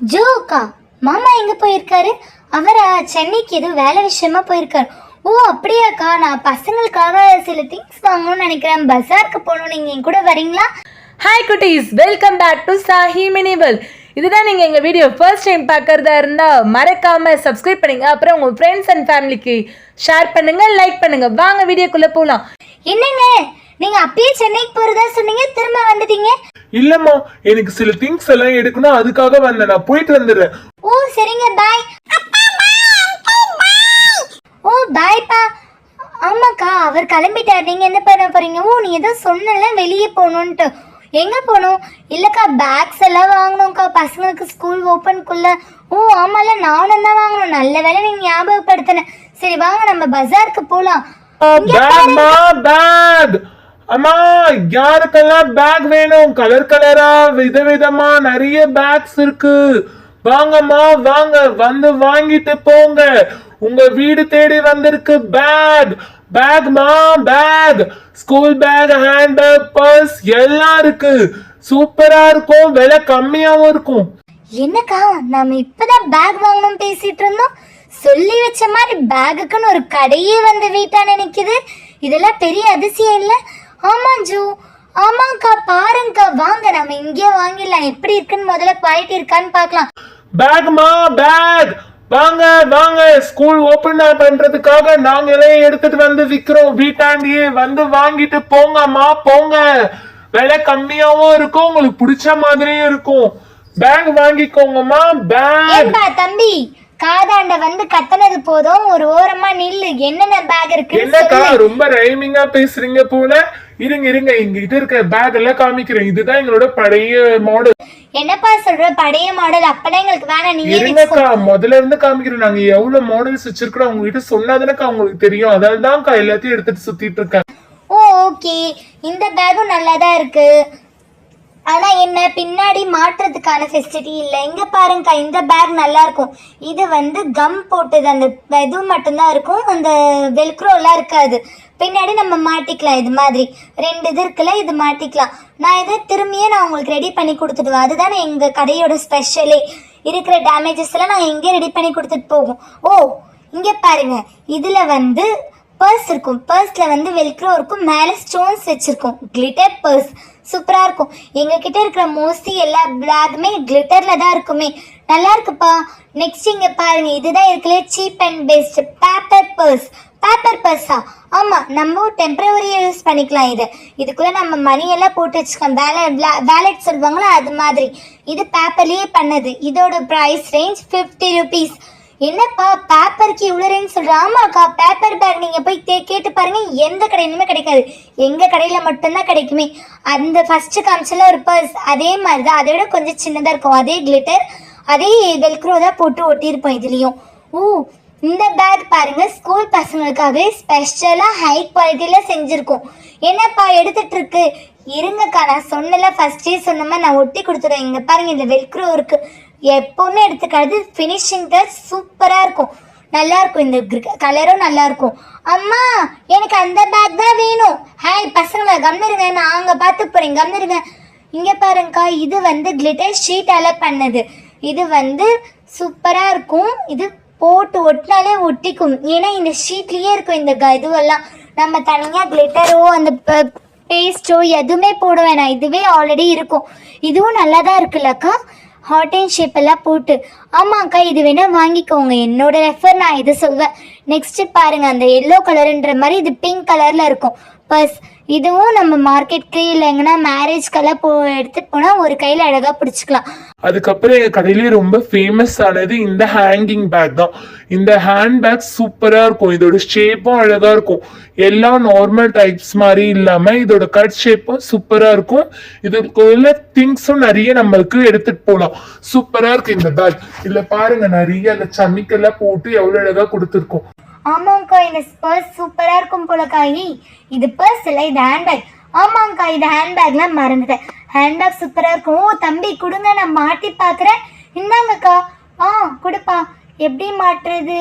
ஜோக்கா மாமா எங்க போயிருக்காரு? அவரா சென்னைக்கு ஏதோ வேலை விஷயமா போயிருக்காரு. ஓ அப்படியாக்கா நான் பசங்களுக்காக சில திங்ஸ் வாங்கணும்னு நினைக்கிறேன். பஜாருக்கு போகணும் நீங்க என் கூட வரீங்களா? ஹாய் குட்டீஸ். வெல்கம் பேக் டு சாஹி மினிவல் இதுதான் நீங்கள் எங்கள் வீடியோ ஃபர்ஸ்ட் டைம் பார்க்குறதா இருந்தால் மறக்காமல் சப்ஸ்கிரைப் பண்ணுங்க. அப்புறம் உங்கள் ஃப்ரெண்ட்ஸ் அண்ட் ஃபேமிலிக்கு ஷேர் பண்ணுங்க லைக் பண்ணுங்க. வாங்க வீடியோக்குள்ளே போகலாம் என்னங்க? நீங்க அப்பயே சென்னைக்கு போறதா சொன்னீங்க திரும்ப வந்துட்டீங்க? இல்லம்மா எனக்கு சில திங்ஸ் எல்லாம் எடுக்கணும் அதுக்காக வந்தேன். நான் போயிட்டு வந்துடுறேன். ஓ சரிங்க பாய் ஓ பாய்ப்பா ஆமாக்கா அவர் கிளம்பிட்டார். நீங்க என்ன பண்ண போறீங்க? ஓ நீ ஏதோ சொன்னல வெளியே போகணுன்ட்டு எங்க போகணும்? இல்லக்கா பேக்ஸ் எல்லாம் வாங்கணும்க்கா. பசங்களுக்கு ஸ்கூல் ஓப்பனுக்குள்ள ஓ ஆமால நானும் தான் வாங்கணும். நல்ல வேளை நீங்க ஞாபகப்படுத்தின. சரி வாங்க நம்ம பஜாருக்கு போலாம். பேக்மா பேக் அம்மா யாருக்கெல்லாம் பேக் வேணும்? கலர் கலரா விதவிதமா நிறைய பேக்ஸ் இருக்கு. வாங்கம்மா வாங்க வந்து வாங்கிட்டு போங்க. உங்க வீடு தேடி வந்திருக்கு bag பேக்மா bag school bag hand bag purse எல்லாம் இருக்கு. சூப்பரா இருக்கும். விலை கம்மியாவும் இருக்கும். என்னக்கா நாம இப்பதான் பேக் வாங்கணும் பேசிட்டு இருந்தோம். சொல்லி வச்ச மாதிரி பேகுக்குன்னு ஒரு கடையே வந்து வீட்டா நினைக்குது இதெல்லாம் பெரிய அதிசயம் இல்லை. ஆமா ஜூ ஆமாக்கா பாருங்கக்கா. வாங்க நம்ம இங்கேயே வாங்கிடலாம். எப்படி இருக்குன்னு முதல்ல குவாலிட்டி இருக்கான்னு பார்க்கலாம். பேக்மா பேக் வாங்க வாங்க. ஸ்கூல் ஓபன் பண்றதுக்காக நாங்களே எடுத்துட்டு வந்து விக்கிறோம். வீட்டாண்டியே வந்து வாங்கிட்டு போங்கம்மா போங்க. விலை கம்மியாவும் இருக்கும். உங்களுக்கு பிடிச்ச மாதிரியும் இருக்கும். பேக் வாங்கிக்கோங்கம்மா. பேக் தம்பி? காதாண்ட வந்து கத்தனது போதும். ஒரு ஓரமா நில்லு. என்னென்ன பேக் இருக்குன்னு என்னக்கா ரொம்ப ரைமிங்கா பேசுறீங்க போல. இருங்க இருங்க எங்ககிட்ட இருக்க பேக் எல்லாம் காமிக்கிறேன். இதுதான் எங்களோட பழைய மாடல் என்னப்பா சொல்ற? பழைய மாடல் அப்பதான் எங்களுக்கு வேணாம். நீயே இருங்கக்கா முதல்ல இருந்து காமிக்கிறேன். நாங்க எவ்வளவு மாடல்ஸ் வச்சிருக்கோம் உங்ககிட்ட சொன்னாதானக்கா உங்களுக்கு தெரியும். அதால தான்க்கா எல்லாத்தையும் எடுத்துட்டு சுத்திட்டு இருக்கேன். ஓ ஓகே இந்த பேக்கும் நல்லா தான் இருக்கு. ஆனா என்ன பின்னாடி மாட்டுறதுக்கான ஃபெசிலிட்டி இல்லை. இங்க பாருங்கக்கா இந்த பேக் நல்லா இருக்கும். இது வந்து கம் போட்டது. அந்த இது மட்டும்தான் இருக்கும். அந்த வெல்க்ரோ எல்லாம் இருக்காது. பின்னாடி நம்ம மாட்டிக்கலாம் இது மாதிரி. ரெண்டு இது இருக்குல்ல இது மாட்டிக்கலாம். நான் இதை திரும்பியே நான் உங்களுக்கு ரெடி பண்ணி கொடுத்துடுவேன். அதுதானே எங்கள் கடையோட ஸ்பெஷலே இருக்கிற டேமேஜஸ் எல்லாம் நாங்கள் எங்கே ரெடி பண்ணி கொடுத்துட்டு போவோம். ஓ இங்கே பாருங்க. இதில் வந்து பர்ஸ் இருக்கும். பர்ஸில் வந்து வெல்க்ரோ இருக்கும். மேலே ஸ்டோன்ஸ் வச்சுருக்கோம். கிளிட்டர் பர்ஸ் சூப்பராக இருக்கும். எங்ககிட்ட இருக்கிற மோஸ்ட்லி எல்லா பேக்குமே கிளிட்டரில் தான் இருக்குமே. நல்லா இருக்குப்பா. நெக்ஸ்ட் இங்கே பாருங்கள் இதுதான் இருக்குல்ல cheap and best paper purse paper பர்ஸா ஆமாம் நம்ம டெம்பரவரியாக யூஸ் பண்ணிக்கலாம் இது. இதுக்குள்ளே நம்ம மணியெல்லாம் போட்டு வச்சுக்கலாம். வேலை வேலட் சொல்லுவாங்களா? அது மாதிரி. இது பேப்பர்லேயே பண்ணது. இதோட ப்ரைஸ் ரேஞ்ச் ஃபிஃப்டி ருபீஸ் என்னப்பா பேப்பருக்கு இவ்வளோ ரேஞ்ச் சொல்ற? ஆமாக்கா பேப்பர் பேக் நீங்க போய் கே கேட்டு பாருங்க. எந்த கடையிலுமே கிடைக்காது. எங்க கடையில மட்டும்தான் கிடைக்குமே. அந்த ஃபர்ஸ்ட் காமிச்சல ஒரு பர்ஸ் அதே மாதிரி தான் அதை விட கொஞ்சம் சின்னதா இருக்கும். அதே கிளிட்டர் அதே வெல்க்ரோ தான் போட்டு ஒட்டியிருப்போம் இதுலயும். ஓ இந்த பேக் பாருங்க ஸ்கூல் பசங்களுக்காகவே ஸ்பெஷலா ஹை குவாலிட்டியில செஞ்சிருக்கோம். என்னப்பா எடுத்துட்டு இருக்கு இருங்கக்கா நான் சொன்னல ஃபர்ஸ்டே சொன்ன மாதிரி நான் ஒட்டி கொடுத்துருவேன் இங்க பாருங்க இந்த வெல்க்ரோ இருக்கு. எப்போவுமே எடுத்துக்காது. ஃபினிஷிங் தான் சூப்பராக இருக்கும். நல்லா இருக்கும். இந்த கலரும் நல்லா இருக்கும். அம்மா எனக்கு அந்த பேக் தான் வேணும். ஹாய் பசங்களை கம்மிருங்க நான் அங்கே பார்த்து போகிறேன் கம்மிருங்க இங்கே பாருங்கக்கா இது வந்து கிளிட்டர் ஷீட்டால் பண்ணது. இது வந்து சூப்பராக இருக்கும். இது போட்டு ஒட்டினாலே ஒட்டிக்கும். ஏன்னா இந்த ஷீட்லேயே இருக்கும் இந்த க- இதுவெல்லாம். நம்ம தனியாக கிளிட்டரோ அந்த பேஸ்டோ எதுவுமே போட வேணாம். இதுவே ஆல்ரெடி இருக்கும். இதுவும் நல்லா தான் இருக்குல்லக்கா. ஹாட் அண்ட் ஷேப் எல்லாம் போட்டு. ஆமாக்கா இது வேணால் வாங்கிக்கோங்க. என்னோட ரெஃபர் நான் இது சொல்வேன். நெக்ஸ்ட் பாருங்க அந்த எல்லோ கலருன்ற மாதிரி இது பிங்க் கலர்ல இருக்கும். பர்ஸ் இதுவும் நம்ம மார்க்கெட்க்கு இல்லை எங்கன்னா மேரேஜ்க்கெல்லாம் போ எடுத்துட்டு போனா ஒரு கையில அழகா பிடிச்சிக்கலாம். அதுக்கப்புறம் எங்க கடையிலேயே ரொம்ப ஃபேமஸ் ஆனது இந்த ஹேங்கிங் பேக் தான். இந்த ஹேண்ட் பேக் சூப்பரா இருக்கும். இதோட ஷேப்பும் அழகா இருக்கும். எல்லா நார்மல் டைப்ஸ் மாதிரி இல்லாம இதோட கட் ஷேப்பும் சூப்பரா இருக்கும். இதுக்குள்ள திங்ஸும் நிறைய நம்மளுக்கு எடுத்துட்டு போகலாம் சூப்பரா இருக்கு இந்த பேக் இதுல பாருங்க நிறைய அந்த சமிக்கெல்லாம் போட்டு எவ்வளவு அழகா கொடுத்துருக்கோம். ஆமாங்கக்கா இந்த பர்ஸ் சூப்பராக இருக்கும் போலக்கா இது பர்ஸ் இல்லை இது ஹேண்ட்பேக் ஆமாங்கக்கா இது ஹேண்ட்பேக்லாம் மறந்துட்டேன். ஹேண்ட்பேக் சூப்பராக இருக்கும். ஓ தம்பி கொடுங்க நான் மாட்டி பார்க்குறேன் இந்தாங்கக்கா. ஆ கொடுப்பா. எப்படி மாட்டுறது?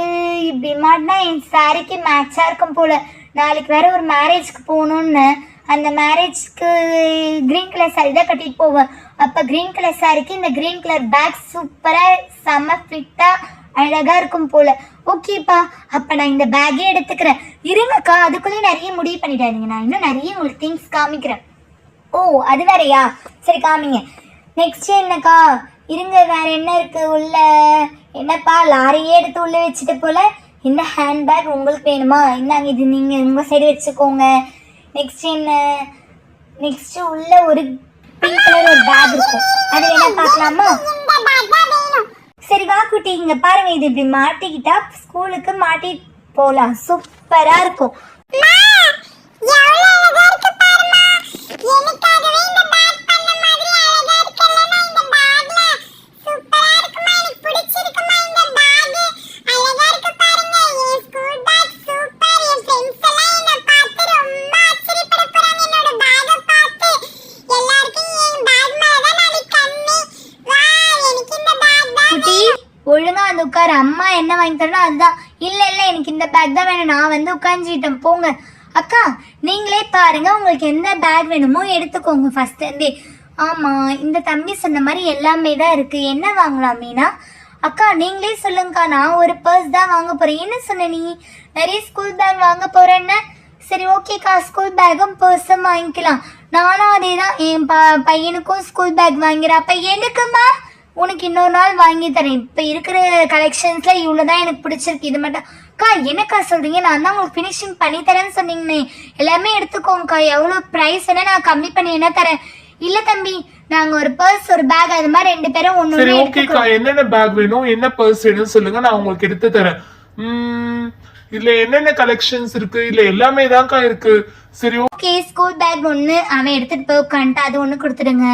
இப்படி மாட்டினா என் சாரிக்கு மேட்சாக இருக்கும் போல. நாளைக்கு வேற ஒரு மேரேஜ்க்கு போகணுன்னு அந்த மேரேஜ்க்கு க்ரீன் கலர் சாரி தான் கட்டிட்டு போவேன். அப்போ க்ரீன் கலர் சாரிக்கு இந்த க்ரீன் கலர் பேக் சூப்பராக செம்ம ஃபிட்டாக அழகா இருக்கும் போல. ஓகேப்பா அப்ப நான் இந்த பேக்கே எடுத்துக்கிறேன். இருங்கக்கா அதுக்குள்ளேயே நிறைய முடிவு பண்ணிட்டாதீங்க நான் இன்னும் நிறைய உங்களுக்கு திங்ஸ் காமிக்கிறேன். ஓ அது வேறயா? சரி காமிங்க. நெக்ஸ்ட் என்னக்கா? இருங்க வேற என்ன இருக்கு உள்ள? என்னப்பா லாரியே எடுத்து உள்ள வச்சுட்டு போல? இந்த ஹேண்ட்பேக் உங்களுக்கு வேணுமா? இந்தாங்க இது நீங்க உங்க சைடு வச்சுக்கோங்க. நெக்ஸ்ட் என்ன? நெக்ஸ்ட் உள்ள ஒரு பிங்க் கலர் ஒரு பேக் இருக்கும். அது வேணா பார்க்கலாமா? சரி வா குட்டி இங்க பாருங்க இது இப்படி மாட்டிக்கிட்டா ஸ்கூலுக்கு மாட்டி போலாம். சூப்பரா இருக்கும். பேக் தான் வேணும். நான் வந்து உட்காந்துட்டேன் போங்க. அக்கா நீங்களே பாருங்க. உங்களுக்கு எந்த பேக் வேணுமோ எடுத்துக்கோங்க ஃபர்ஸ்ட் இருந்தே. ஆமா இந்த தம்பி சொன்ன மாதிரி எல்லாமே தான் இருக்கு. என்ன வாங்கலாம் மீனா? அக்கா நீங்களே சொல்லுங்கக்கா. நான் ஒரு பர்ஸ் தான் வாங்க போறேன். என்ன சொன்ன நீ? நிறைய ஸ்கூல் பேக் வாங்க போறேன்னு சரி ஓகேக்கா ஸ்கூல் பேக்கும் பர்ஸும் வாங்கிக்கலாம். நானும் அதே தான் என் ப பையனுக்கும் ஸ்கூல் பேக் வாங்கிறேன். அப்போ எனக்குமா? உனக்கு இன்னொரு நாள் வாங்கி தரேன். இப்போ இருக்கிற கலெக்ஷன்ஸில் இவ்வளோ தான் எனக்கு பிடிச்சிருக்கு. இது மட்டும் அக்கா என்னக்கா சொல்றீங்க? நான் தான் உங்களுக்கு ஃபினிஷிங் பண்ணி தரேன்னு சொன்னீங்கண்ணே. எல்லாமே எடுத்துக்கோங்கக்கா. எவ்வளோ ப்ரைஸ் வேணா நான் கம்மி பண்ணி என்ன தரேன்? இல்ல தம்பி நாங்க ஒரு பர்ஸ் ஒரு பேக் அது மாதிரி ரெண்டு பேரும் ஒன்று சரி ஓகேக்கா என்னென்ன பேக் வேணும் என்ன பர்ஸ் வேணும் சொல்லுங்க நான் உங்களுக்கு எடுத்து தரேன். இதுல என்னென்ன கலெக்ஷன்ஸ் இருக்கு? இல்ல எல்லாமே தான்க்கா இருக்கு. சரி ஓகே ஸ்கூல் பேக் ஒன்று அவன் எடுத்துட்டு போய் உட்காந்துட்டு அது ஒன்று கொடுத்துடுங்க.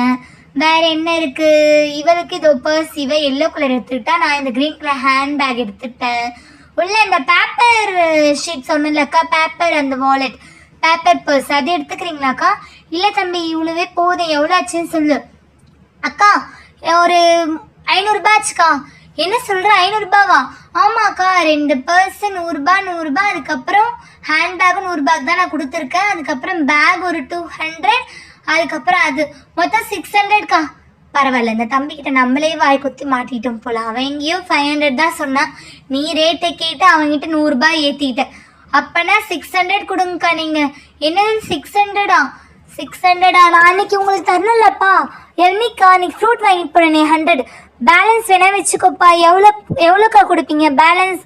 வேற என்ன இருக்கு? இவளுக்கு இது பர்ஸ் இவ எல்லோ கலர் எடுத்துக்கிட்டா நான் இந்த கிரீன் கலர் ஹேண்ட் பேக் எடுத்துட்டேன். உள்ள இந்த பேப்பர் ஷீட் சொன்னேன்லக்கா பேப்பர் அந்த வாலெட் பேப்பர் பர்ஸ் அது எடுத்துக்கிறீங்களாக்கா? இல்லை தம்பி இவ்வளவே போதும். எவ்வளோ ஆச்சுன்னு சொல்லு. அக்கா ஒரு ஐநூறுபா ஆச்சுக்கா. என்ன சொல்ற? ஐநூறுபாவா ஆமாக்கா ரெண்டு பர்ஸ் நூறுரூபா நூறுரூபா அதுக்கப்புறம் ஹேண்ட் பேக்கும் நூறுபாக்கு தான் நான் கொடுத்துருக்கேன். அதுக்கப்புறம் பேக் ஒரு டூ ஹண்ட்ரட் அதுக்கப்புறம் அது மொத்தம் சிக்ஸ் ஹண்ட்ரட்க்கா பரவாயில்ல. இந்த தம்பிக்கிட்ட நம்மளே வாய் குத்தி மாட்டிட்டோம் போல. அவன் எங்கேயோ ஃபைவ் ஹண்ட்ரட் தான் சொன்னான். நீ ரேட்டை கேட்டு அவன்கிட்ட நூறுரூபா ஏற்றிக்கிட்ட அப்பனா சிக்ஸ் ஹண்ட்ரட் கொடுங்கக்கா நீங்கள் என்னது சிக்ஸ் ஹண்ட்ரடா சிக்ஸ் ஹண்ட்ரடா நான் அன்னைக்கு உங்களுக்கு தரணும்லப்பா. என்னைக்கா? அன்னைக்கு ஃப்ரூட் வாங்கிட்டு போனேனே ஹண்ட்ரட் பேலன்ஸ் வேணா வச்சுக்கோப்பா. எவ்வளோ எவ்வளோக்கா கொடுப்பீங்க? பேலன்ஸ்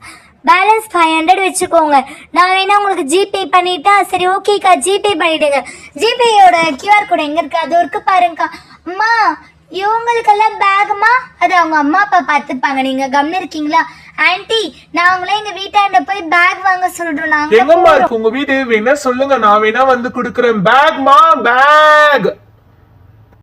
பேலன்ஸ் ஃபைவ் ஹண்ட்ரட் வச்சுக்கோங்க. நான் வேணா உங்களுக்கு ஜிபே பண்ணிட்டா சரி ஓகேக்கா ஜிபே பண்ணிடுங்க. ஜிபேயோட கியூஆர் கோடு எங்கே இருக்கு? அது ஒர்க்கு பாருங்கக்கா. அம்மா இவங்களுக்கெல்லாம் பேகுமா அது அவங்க அம்மா அப்பா பார்த்துப்பாங்க. நீங்க கம்னு இருக்கீங்களா ஆன்ட்டி நாங்களே எங்க வீட்டாண்ட போய் பேக் வாங்க சொல்றோம். நாங்க எங்கம்மா இருக்கு? உங்க வீடு வேணா சொல்லுங்க. நான் வேணா வந்து குடுக்குறேன். பேக்மா பேக்